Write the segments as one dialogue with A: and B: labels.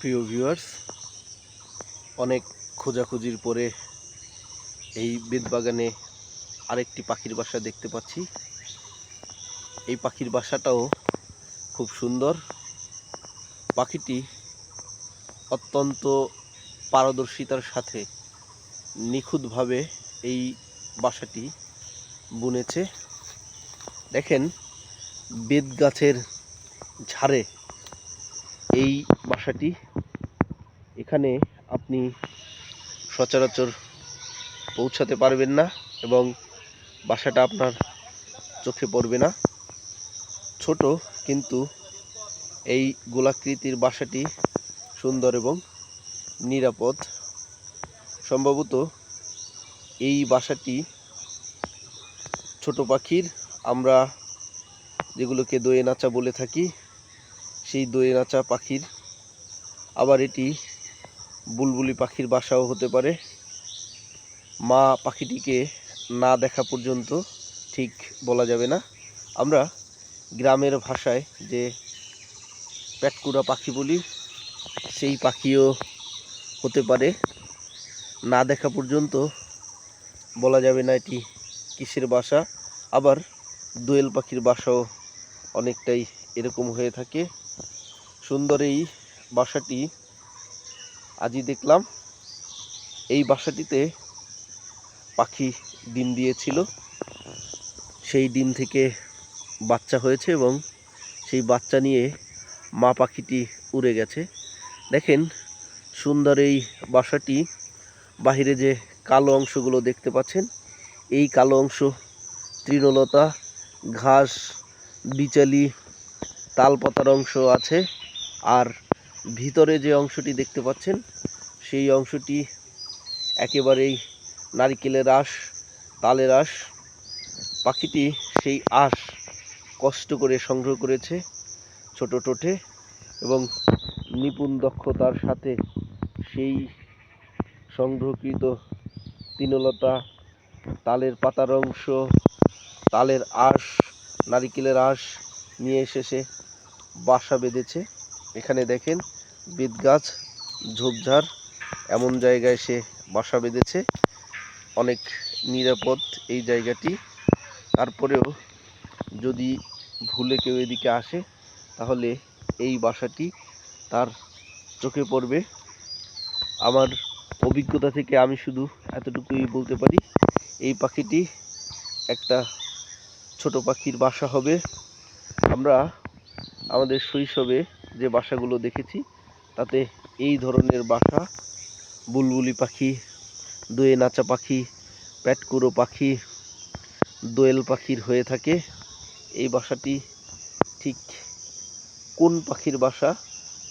A: প্রিয় ভিউয়ার্স অনেক খোঁজাখুঁজির পরে এই বেদবাগানে আরেকটি পাখির বাসা দেখতে পাচ্ছি। এই পাখির বাসাটাও খুব সুন্দর। পাখিটি অত্যন্ত পারদর্শিতার সাথে নিখুঁতভাবে এই বাসাটি বুনেছে। দেখেন বেদ গাছের ঝাড়ে এই বাসাটি এখানে আপনি সচরাচর পৌঁছাতে পারবেন না এবং বাসাটা আপনার চোখে পড়বে না। ছোট কিন্তু এই গোলাকৃতির বাসাটি সুন্দর এবং নিরাপদ। সম্ভবত এই বাসাটি ছোট পাখির, আমরা যেগুলোকে দোয়ে নাচা বলে থাকি, সেই দোয়ে নাচা পাখির। আবার এটি বুলবুলি পাখির বাসাও হতে পারে। মা পাখিটিকে না দেখা পর্যন্ত ঠিক বলা যাবে না। আমরা গ্রামের ভাষায় যে পেটকুড়া পাখি বলি, সেই পাখিও হতে পারে। না দেখা পর্যন্ত বলা যাবে না এটি কিসের বাসা। আবার দোয়েল পাখির বাসাও অনেকটাই এরকম হয়ে থাকে। সুন্দর এই বাসাটি আজই দেখলাম এই বাসাটিতে পাখি ডিম দিয়েছিল। সেই ডিম থেকে বাচ্চা হয়েছে এবং সেই বাচ্চা নিয়ে মা পাখিটি উড়ে গেছে। দেখেন সুন্দর এই বাসাটি। বাহিরে যে কালো অংশগুলো দেখতে পাচ্ছেন, এই কালো অংশ তৃণলতা, ঘাস, বিচালি, তালপাতার অংশ আছে। আর ভিতরে যে অংশটি দেখতে পাচ্ছেন, সেই অংশটি একেবারেই নারিকেলের আঁশ, তালের আঁশ। পাখিটি সেই আঁশ কষ্ট করে সংগ্রহ করেছে ছোট টোটে এবং নিপুণ দক্ষতার সাথে সেই সংগ্রহকৃত তৃণলতা তালের পাতার অংশ, তালের আঁশ, নারিকেলের আঁশ নিয়ে এসে সে বাসা বেঁধেছে। এখানে দেখেন বেত গাছ, ঝোপঝাড়, এমন জায়গায় সে বাসা বেঁধেছে। অনেক নিরাপদ এই জায়গাটি। তারপরেও যদি ভুলে কেউ এদিকে আসে, তাহলে এই বাসাটি তার চোখে পড়বে। আমার অভিজ্ঞতা থেকে আমি শুধু এতটুকুই বলতে পারি, এই পাখিটি একটা ছোট পাখির বাসা হবে। আমরা আমাদের শৈশবে যে বাসাগুলো দেখেছি তাতে এই ধরনের বাসা, বুলবুলি পাখি, দোয়ে নাচা পাখি, প্যাটকুরো পাখি, দোয়েল পাখির হয়ে থাকে। এই বাসাটি ঠিক কোন পাখির বাসা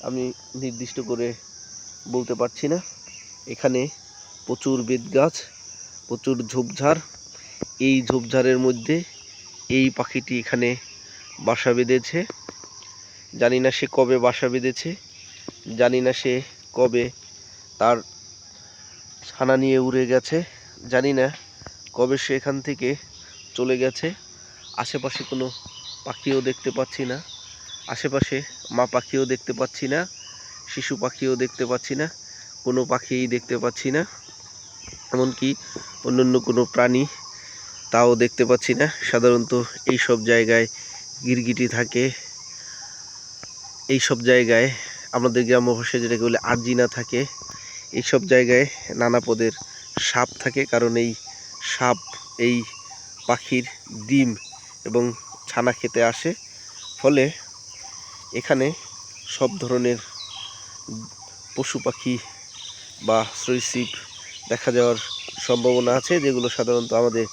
A: আমি নির্দিষ্ট করে বলতে পারছি না। এখানে প্রচুর বেত গাছ প্রচুর ঝোপঝাড়। এই ঝোপঝাড়ের মধ্যে এই পাখিটি এখানে বাসা বেঁধেছে। জানি না সে কবে বাসা বেঁধেছে। জানি না সে কবে তার ছানা নিয়ে উড়ে গেছে, জানি না কবে সে এখান থেকে চলে গেছে। আশেপাশে কোনো পাখিও দেখতে পাচ্ছি না। আশেপাশে মা পাখিও দেখতে পাচ্ছি না, শিশু পাখিও দেখতে পাচ্ছি না, কোনো পাখিই দেখতে পাচ্ছি না। এমনকি অন্যান্য কোনো প্রাণী তাও দেখতে পাচ্ছি না। সাধারণত এই সব জায়গায় গিরগিটি থাকে। এই সব জায়গায় আমাদের গ্রাম্য ভাষায় যেটাকে বলে আর্জিনা থাকে। এই সব জায়গায় নানা পদের সাপ থাকে, কারণ এই সাপ, এই পাখির ডিম এবং ছানা খেতে আসে। ফলে এখানে সব ধরনের পশু পাখি বা সরীসৃপ দেখা যাওয়ার সম্ভাবনা আছে, যেগুলো সাধারণত আমাদের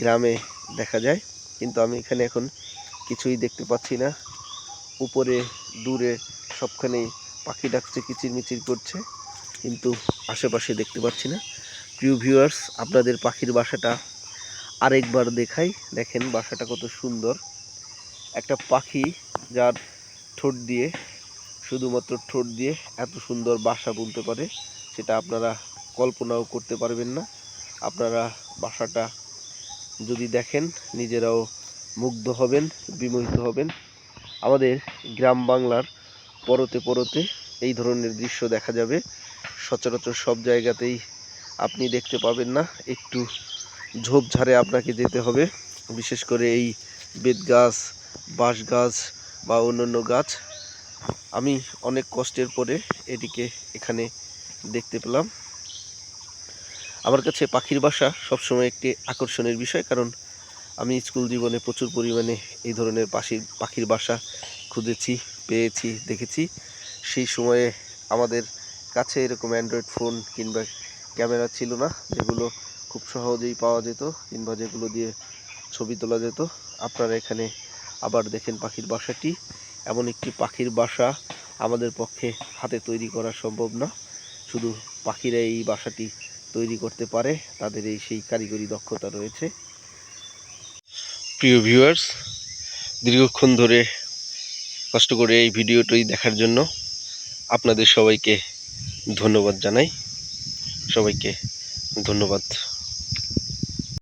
A: গ্রামে দেখা যায়। কিন্তু আমি এখানে এখন কিছুই দেখতে পাচ্ছি না। উপরে, দূরে সবখানেই পাখি ডাকছে, কিচিরমিচির করছে, কিন্তু আশেপাশে দেখতে পাচ্ছি না। প্রিয় ভিউয়ার্স আপনাদের পাখির বাসাটা আরেকবার দেখাই। দেখেন বাসাটা কত সুন্দর। একটা পাখি যার ঠোঁট দিয়ে, শুধুমাত্র ঠোঁট দিয়ে এত সুন্দর বাসা বুনতে পারে, সেটা আপনারা কল্পনাও করতে পারবেন না। আপনারা বাসাটা যদি দেখেন, নিজেরাও মুগ্ধ হবেন, বিমোহিত হবেন। আমাদের গ্রাম বাংলার পরতে পরতে এই ধরনের দৃশ্য দেখা যাবে। সচরাচর সব জায়গাতেই আপনি দেখতে পাবেন না, একটু ঝোপঝাড়ে আপনাকে যেতে হবে। বিশেষ করে এই বেত গাছ, বাঁশ গাছ বা অন্যান্য গাছ। আমি অনেক কষ্টের পরে এটিকে এখানে দেখতে পেলাম। আমার কাছে পাখির বাসা সবসময় একটি আকর্ষণের বিষয়, কারণ আমি স্কুল জীবনে প্রচুর পরিমাণে এই ধরনের পাখির পাখির বাসা খুঁজেছি। পেয়েছি, দেখেছি। সেই সময়ে আমাদের কাছে এরকম অ্যান্ড্রয়েড ফোন কিংবা ক্যামেরা ছিল না, যেগুলো খুব সহজেই পাওয়া যেত কিংবা যেগুলো দিয়ে ছবি তোলা যেত। আপনারা এখানে আবার দেখেন পাখির বাসাটি। এমন একটি পাখির বাসা আমাদের পক্ষে হাতে তৈরি করা সম্ভব না। শুধু পাখিরা এই বাসাটি তৈরি করতে পারে, তাদের এই সেই কারিগরি দক্ষতা রয়েছে। প্রিয় ভিউয়ার্স দীর্ঘক্ষণ ধরে কষ্ট করে এই ভিডিওটি দেখার জন্য আপনাদের সবাইকে ধন্যবাদ জানাই। সবাইকে ধন্যবাদ।